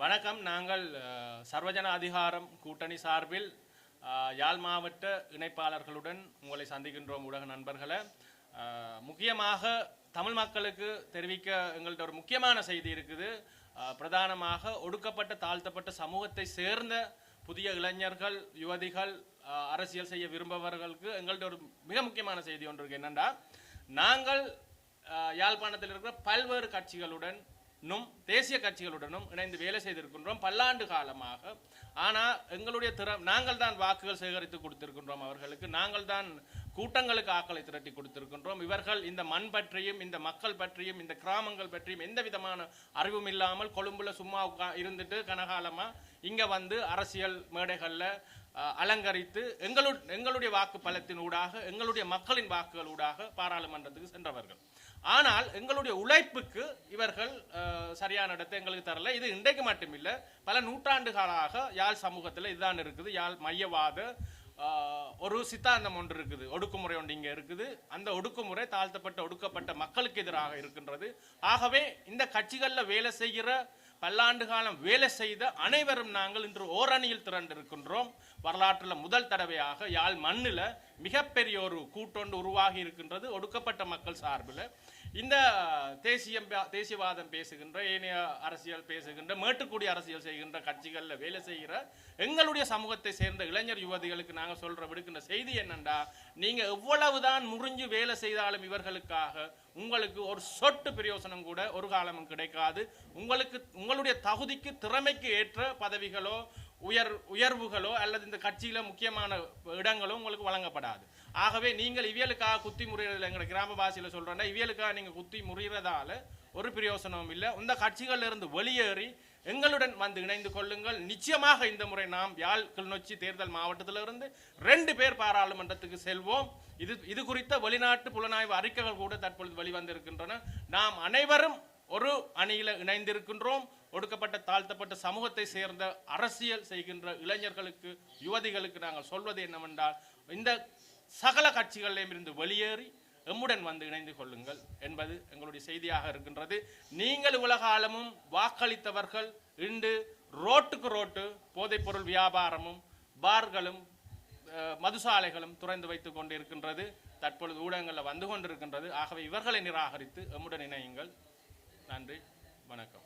வணக்கம். நாங்கள் சர்வஜன அதிகாரம் கூட்டணி சார்பில் யாழ் மாவட்ட இணைப்பாளர்களுடன் உங்களை சந்திக்கின்றோம் ஊடக நண்பர்களை. முக்கியமாக தமிழ் மக்களுக்கு தெரிவிக்க எங்கள்கிட்ட ஒரு முக்கியமான செய்தி இருக்குது. பிரதானமாக ஒடுக்கப்பட்ட தாழ்த்தப்பட்ட சமூகத்தை சேர்ந்த புதிய இளைஞர்கள் யுவதிகள் அரசியல் செய்ய விரும்பவர்களுக்கு எங்கள்கிட்ட ஒரு மிக முக்கியமான செய்தி ஒன்று இருக்கு. என்னென்னா நாங்கள் யாழ்ப்பாணத்தில் இருக்கிற பல்வேறு கட்சிகளுடன் இன்னும் தேசிய கட்சிகளுடனும் இணைந்து வேலை செய்திருக்கின்றோம். பல்லாண்டு காலமாக. ஆனால் எங்களுடைய திற நாங்கள் தான் வாக்குகள் சேகரித்து கொடுத்திருக்கின்றோம் அவர்களுக்கு. நாங்கள் தான் கூட்டங்களுக்கு ஆக்களை திரட்டி கொடுத்திருக்கின்றோம். இவர்கள் இந்த மண் பற்றியும் இந்த மக்கள் பற்றியும் இந்த கிராமங்கள் பற்றியும் எந்த விதமான அறிவும் இல்லாமல் கொழும்புல சும்மா உட்கா இருந்துட்டு கனகாலமாக இங்கே வந்து அரசியல் மேடைகளில் அஹ், அலங்கரித்து எங்களு எங்களுடைய வாக்கு பலத்தின் ஊடாக எங்களுடைய மக்களின் வாக்குகள் ஊடாக பாராளுமன்றத்துக்கு சென்றவர்கள். ஆனால் எங்களுடைய உழைப்புக்கு இவர்கள் சரியான இடத்தை எங்களுக்கு தரல. இது இன்றைக்கு மட்டுமில்லை பல நூற்றாண்டுகளாக யாழ் சமூகத்தில் இதுதான் இருக்குது. யாழ் மையவாத ஒரு சித்தாந்தம் ஒன்று இருக்குது. ஒடுக்குமுறை ஒன்று இங்கே இருக்குது. அந்த ஒடுக்குமுறை தாழ்த்தப்பட்ட ஒடுக்கப்பட்ட மக்களுக்கு எதிராக இருக்கின்றது. ஆகவே இந்த கட்சிகளில் வேலை செய்கிற பல்லாண்டு காலம் வேலை செய்த அனைவரும் நாங்கள் இன்று ஓரணியில் திரண்டிருக்கின்றோம். வரலாற்றில் முதல் தடவையாக யாழ் மண்ணில் மிகப்பெரிய ஒரு கூட்டொன்று உருவாகி இருக்கின்றது. ஒடுக்கப்பட்ட மக்கள் சார்பில். இந்த தேசியம் தேசியவாதம் பேசுகின்ற ஏனைய அரசியல் பேசுகின்ற மேட்டுக்குடி அரசியல் செய்கின்ற கட்சிகளில் வேலை செய்கிற எங்களுடைய சமூகத்தை சேர்ந்த இளைஞர் யுவதிகளுக்கு நாங்கள் சொல்ற விடுக்கின்ற செய்தி என்னென்னா நீங்க எவ்வளவுதான் முறிஞ்சு வேலை செய்தாலும் இவர்களுக்காக உங்களுக்கு ஒரு சொட்டு பிரயோசனம் கூட ஒரு காலமும் கிடைக்காது. உங்களுக்கு உங்களுடைய தகுதிக்கு திறமைக்கு ஏற்ற பதவிகளோ உயர் உயர்வுகளோ அல்லது இந்த கட்சியில முக்கியமான இடங்களோ உங்களுக்கு வழங்கப்படாது. ஆகவே நீங்கள் இவியலுக்காக குத்தி முறியறதில்ல எங்களை கிராம பாஷையில சொல்றேன்னா இவியலுக்காக நீங்கள் குத்தி முறியறதால ஒரு பிரயோசனமும் இல்லை. இந்த கட்சிகளில் இருந்து வெளியேறி எங்களுடன் வந்து இணைந்து கொள்ளுங்கள். நிச்சயமாக இந்த முறை நாம் யாழ் கிளிநொச்சி தேர்தல் மாவட்டத்திலிருந்து ரெண்டு பேர் பாராளுமன்றத்துக்கு செல்வோம். இது இது குறித்த வெளிநாட்டு புலனாய்வு அறிக்கைகள் கூட தற்பொழுது வெளிவந்திருக்கின்றன. நாம் அனைவரும் ஒரு அணியில் இணைந்திருக்கின்றோம். ஒடுக்கப்பட்ட தாழ்த்தப்பட்ட சமூகத்தை சேர்ந்த அரசியல் செய்கின்ற இளைஞர்களுக்கு யுவதிகளுக்கு நாங்கள் சொல்வது என்னவென்றால் இந்த சகல கட்சிகளிலும் இருந்து வெளியேறி எம்முடன் வந்து இணைந்து கொள்ளுங்கள் என்பது எங்களுடைய செய்தியாக இருக்கின்றது. நீங்கள் உலகாலமும் வாக்களித்தவர்கள் இன்று ரோட்டுக்கு ரோட்டு போதைப்பொருள் வியாபாரமும் பார்களும் மதுசாலைகளும் துறந்து வைத்துக் கொண்டு இருக்கின்றது தற்பொழுது ஊடகங்களில் வந்து கொண்டிருக்கின்றது. ஆகவே இவர்களை நிராகரித்து எம்முடன் இணையுங்கள். நன்றி வணக்கம்.